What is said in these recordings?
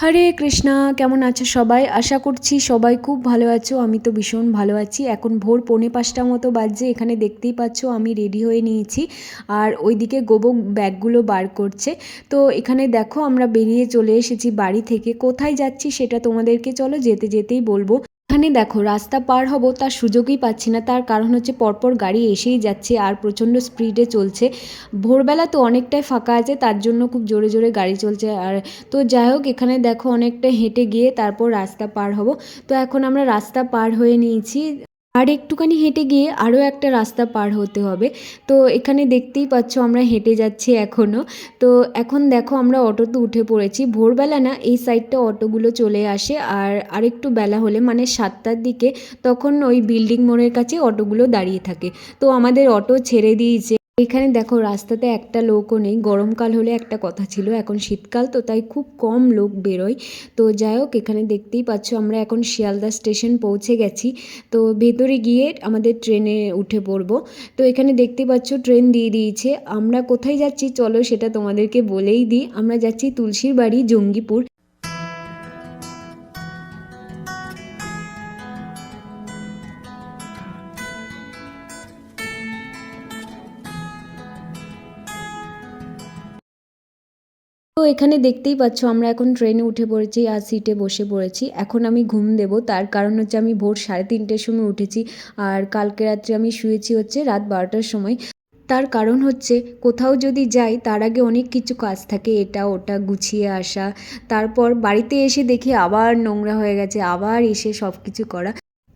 হরে কৃষ্ণা, কেমন আছো সবাই? আশা করছি সবাই খুব ভালো আছো। আমি তো ভীষণ ভালো আছি। এখন ভোর পৌনে পাঁচটা মতো বাজছে। এখানে দেখতেই পাচ্ছ আমি রেডি হয়ে নিয়েছি। আর ওইদিকে গোবো ব্যাগগুলো বার করছে। তো এখানে দেখো আমরা বেরিয়ে চলে এসেছি বাড়ি থেকে। কোথায় যাচ্ছি সেটা তোমাদেরকে চলো যেতে যেতেই বলব। এখানে দেখো, রাস্তা পার হব তার সুযোগই পাচ্ছি না। তার কারণ হচ্ছে পরপর গাড়ি এসেই যাচ্ছে আর প্রচণ্ড স্পিডে চলছে। ভোরবেলা তো অনেকটাই ফাঁকা আছে, তার জন্য খুব জোরে জোরে গাড়ি চলছে। আর তো যাই হোক, এখানে দেখো অনেকটা হেঁটে গিয়ে তারপর রাস্তা পার হব। তো এখন আমরা রাস্তা পার হয়ে নিয়েছি। আর একটুখানি হেঁটে গিয়ে আরও একটা রাস্তা পার হতে হবে। তো এখানে দেখতেই পাচ্ছ আমরা হেঁটে যাচ্ছি এখনও তো এখন দেখো আমরা অটোতে উঠে পড়েছি। ভোরবেলা না এই সাইডটা অটোগুলো চলে আসে আর আরেকটু বেলা হলে মানে সাতটার দিকে তখন ওই বিল্ডিং মোড়ের কাছে অটোগুলো দাঁড়িয়ে থাকে। তো আমাদের অটো ছেড়ে দিয়েছে। এখানে দেখো, রাস্তাতে একটা লোকও নেই। গরমকাল হলে একটা কথা ছিল, এখন শীতকাল তো, তাই খুব কম লোক বেরোয়। তো যাই হোক, এখানে দেখতেই পাচ্ছ, আমরা এখন শিয়ালদা স্টেশন পৌঁছে গেছি। তো ভেতরে গিয়ে আমাদের ট্রেনে উঠে পড়ব। তো এখানে দেখতেই পাচ্ছ, ট্রেন দিয়ে দিয়েছে। আমরা কোথায় যাচ্ছি, চলো সেটা তোমাদেরকে বলেই দিই। আমরা যাচ্ছি তুলসীর বাড়ি, জঙ্গিপুর। তো এখানে দেখতেই পাচ্ছ, আমরা এখন ট্রেনে উঠে পড়েছি আর সিটে বসে পড়েছি। এখন আমি ঘুম দেব, তার কারণ হচ্ছে আমি ভোর সাড়ে তিনটের সময় উঠেছি আর কালকে রাত্রে আমি শুয়েছি হচ্ছে রাত বারোটার সময়। তার কারণ হচ্ছে কোথাও যদি যাই, তার আগে অনেক কিছু কাজ থাকে, এটা ওটা গুছিয়ে আসা, তারপর বাড়িতে এসে দেখি আবার নোংরা হয়ে গেছে, আবার এসে সব কিছু করা।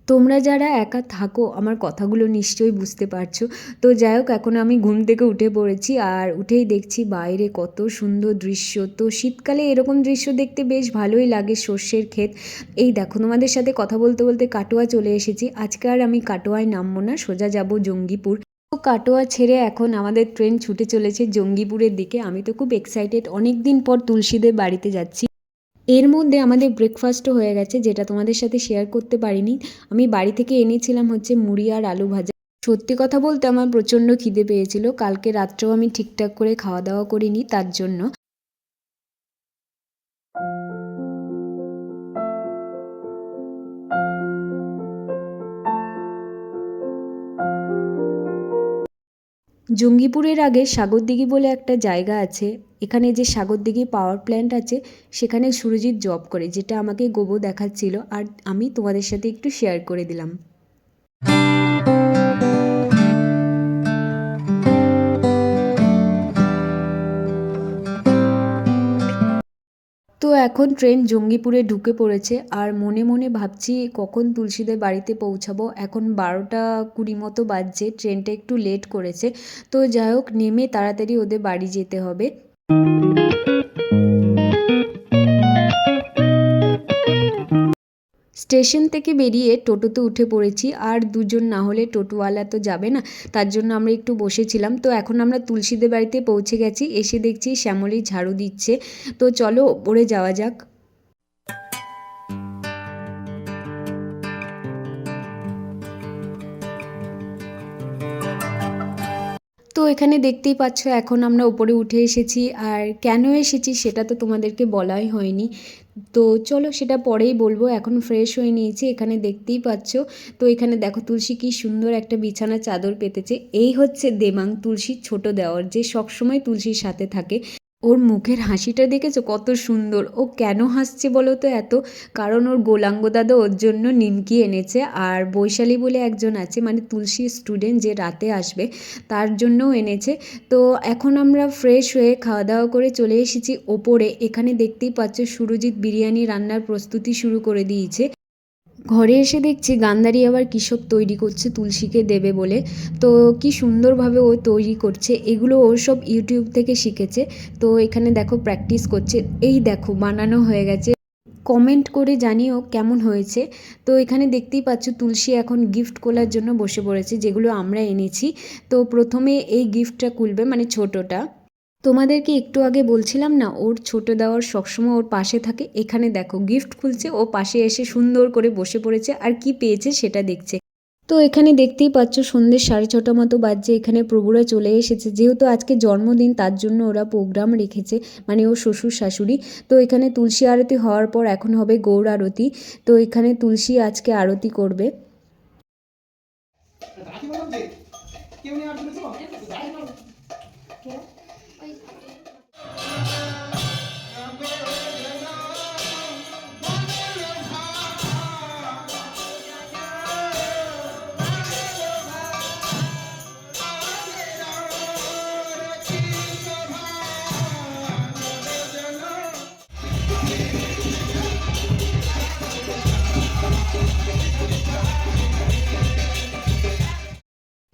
তোমরা যারা একা থাকো, আমার কথাগুলো নিশ্চয়ই বুঝতে পারছ। তো যাই হোক, এখন আমি ঘুম থেকে উঠে পড়েছি আর উঠেই দেখছি বাইরে কত সুন্দর দৃশ্য। তো শীতকালে এরকম দৃশ্য দেখতে বেশ ভালোই লাগে সর্ষের ক্ষেত। এই দেখো, তোমাদের সাথে কথা বলতে বলতে কাটোয়া চলে এসেছি। আজকে আর আমি কাটোয়ায় নামবো না, সোজা যাব জঙ্গিপুর। কাটোয়া ছেড়ে এখন আমাদের ট্রেন ছুটে চলেছে জঙ্গিপুরের দিকে। আমি তো খুব এক্সাইটেড অনেক দিন পর তুলসীদের বাড়িতে যাচ্ছি। এর মধ্যে আমাদের ব্রেকফাস্টও হয়ে গেছে, যেটা তোমাদের সাথে শেয়ার করতে পারিনি। আমি বাড়ি থেকে এনেছিলাম হচ্ছে মুড়ি আর আলু ভাজা। সত্যি কথা বলতে আমার প্রচণ্ড খিদে পেয়েছিল। কালকে রাত্রেও আমি ঠিকঠাক করে খাওয়া দাওয়া করিনি, তার জন্য। জঙ্গিপুরের আগে সাগরদিঘি বলে একটা জায়গা আছে। এখানে যে সাগরদিঘি পাওয়ার প্ল্যান্ট আছে, সেখানে সুরজিৎ জব করে, যেটা আমাকে গোবো দেখাচ্ছিল। আর আমি তোমাদের সাথে একটু শেয়ার করে দিলাম। তো এখন ট্রেন জঙ্গিপুরে ঢুকে পড়েছে। আর মনে মনে ভাবছি কখন তুলসীদের বাড়িতে পৌঁছাবো। এখন বারোটা কুড়ি মতো বাজছে, ট্রেনটা একটু লেট করেছে। তো যাই হোক, নেমে তাড়াতাড়ি ওদের বাড়ি যেতে হবে। স্টেশন থেকে বেরিয়ে টোটোতে উঠে পড়েছি। আর দুজন না হলে টোটোওয়ালা তো যাবে না। তার জন্য আমরা একটু বসেছিলাম। তো এখন আমরা তুলসীদের বাড়িতে পৌঁছে গেছি। এসে দেখছি শ্যামলী ঝাড়ু দিচ্ছে। তো চলো ওপরে যাওয়া যাক। তো এখানে দেখতেই পাচ্ছ, এখন আমরা উপরে উঠে এসেছি। আর কেন এসেছি সেটা তো তোমাদেরকে বলাই হয়নি। তো চলো সেটা পরেই বলব, এখন ফ্রেশ হয়ে নিয়েছি, এখানে দেখতেই পাচ্ছ। তো এখানে দেখো তুলসী কি সুন্দর একটা বিছানা চাদর পেতেছে। এই হচ্ছে দেমাং তুলসীর ছোট দেওয়ার, যে সবসময় তুলসীর সাথে থাকে। ওর মুখের হাসিটা দেখেছ? কত সুন্দর। ও কেন হাসছে বলো তো এত? কারণ ওর গোলাঙ্গ দাদা ওর জন্য নিমকি এনেছে আর বৈশালী বলে একজন আছে মানে তুলসী স্টুডেন্ট যে রাতে আসবে, তার জন্যও এনেছে। তো এখন আমরা ফ্রেশ হয়ে খাওয়া দাওয়া করে চলে এসেছি ওপরে। এখানে দেখতেই পাচ্ছ সুরজিৎ বিরিয়ানি রান্নার প্রস্তুতি শুরু করে দিয়েছে। ঘরে এসে দেখছি গান্ধারি আবার কৃষক তৈরি করছে, তুলসীকে দেবে বলে। তো কি সুন্দরভাবে ও তৈরি করছে, এগুলো ও সব ইউটিউব থেকে শিখেছে। তো এখানে দেখো প্র্যাকটিস করছে। এই দেখো, বানানো হয়ে গেছে। কমেন্ট করে জানিও কেমন হয়েছে। তো এখানে দেখতেই পাচ্ছ তুলসী এখন গিফট খোলার জন্য বসে পড়েছে, যেগুলো আমরা এনেছি। তো প্রথমে এই গিফটটা খুলবে মানে ছোটোটা। তোমাদেরকে একটু আগে বলছিলাম না, ওর ছোট দেওয়ার সবসময় ওর পাশে থাকে। এখানে দেখো গিফট খুলছে, ও পাশে এসে সুন্দর করে বসে পড়েছে, আর কি পেয়েছে সেটা দেখছে। তো এখানে দেখতেই পাচ্ছ সন্ধ্যে সাড়ে ছটা মতো বাজছে, এখানে প্রভুরা চলে এসেছে। যেহেতু আজকে জন্মদিন, তার জন্য ওরা প্রোগ্রাম রেখেছে মানে ও শ্বশুর শাশুড়ি। তো এখানে তুলসী আরতি হওয়ার পর এখন হবে গৌর আরতি। তো এখানে তুলসী আজকে আরতি করবে। কেউ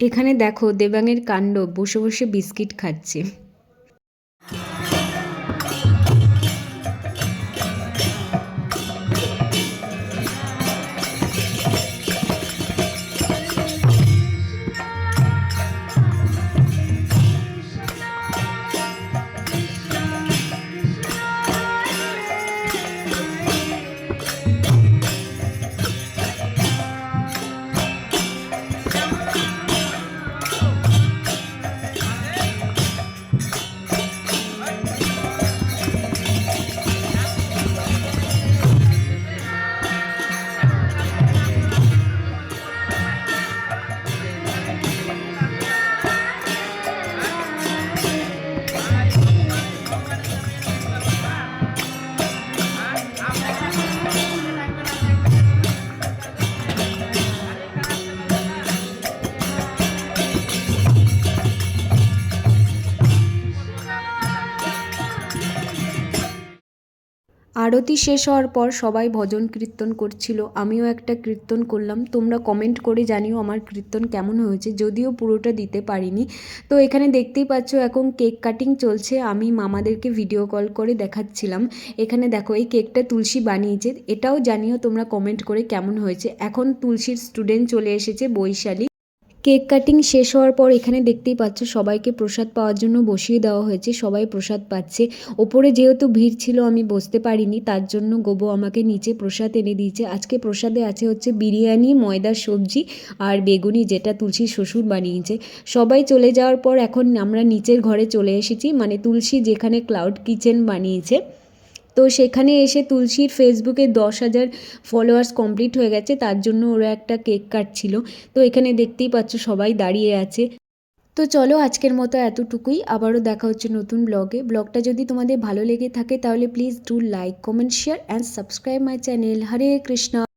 এখানে দেখো দেবাংয়ের কাণ্ড বসে বসে বিস্কিট খাচ্ছে। আরতি শেষ হওয়ার পর সবাই ভজন কীর্তন করছিল। আমিও একটা কীর্তন করলাম। তোমরা কমেন্ট করে জানিও আমার কীর্তন কেমন হয়েছে। যদিও পুরোটা দিতে পারিনি। তো এখানে দেখতেই পাচ্ছ, এখন কেক কাটিং চলছে। আমি মামাদেরকে ভিডিও কল করে দেখাচ্ছিলাম। এখানে দেখো, এই কেকটা তুলসী বানিয়েছে। এটাও জানিও তোমরা কমেন্ট করে কেমন হয়েছে। এখন তুলসীর স্টুডেন্ট চলে এসেছে বৈশালী। কেক কাটিং শেষ হওয়ার পর এখানে দেখতেই পাচ্ছ সবাইকে প্রসাদ পাওয়ার জন্য বসিয়ে দেওয়া হয়েছে, সবাই প্রসাদ পাচ্ছে। ওপরে যেহেতু ভিড় ছিল, আমি বসতে পারিনি, তার জন্য গোবো আমাকে নিচে প্রসাদ এনে দিয়েছে। আজকে প্রসাদে আছে হচ্ছে বিরিয়ানি, ময়দার সবজি আর বেগুনি যেটা তুলসী শ্বশুর বানিয়েছে। সবাই চলে যাওয়ার পর এখন আমরা নিচের ঘরে চলে এসেছি মানে তুলসী যেখানে ক্লাউড কিচেন বানিয়েছে। তো সেখানে এসে তুলসীর ফেসবুকে দশ হাজার ফলোয়ার্স কমপ্লিট হয়ে গেছে, তার জন্য ওরা একটা কেক কাটছিল। তো এখানে দেখতেই পাচ্ছ সবাই দাঁড়িয়ে আছে। তো চলো আজকের মতো এতটুকুই, আবারও দেখা হচ্ছে নতুন ব্লগে ব্লগটা যদি তোমাদের ভালো লেগে থাকে তাহলে please do like comment share and subscribe my channel Hare Krishna.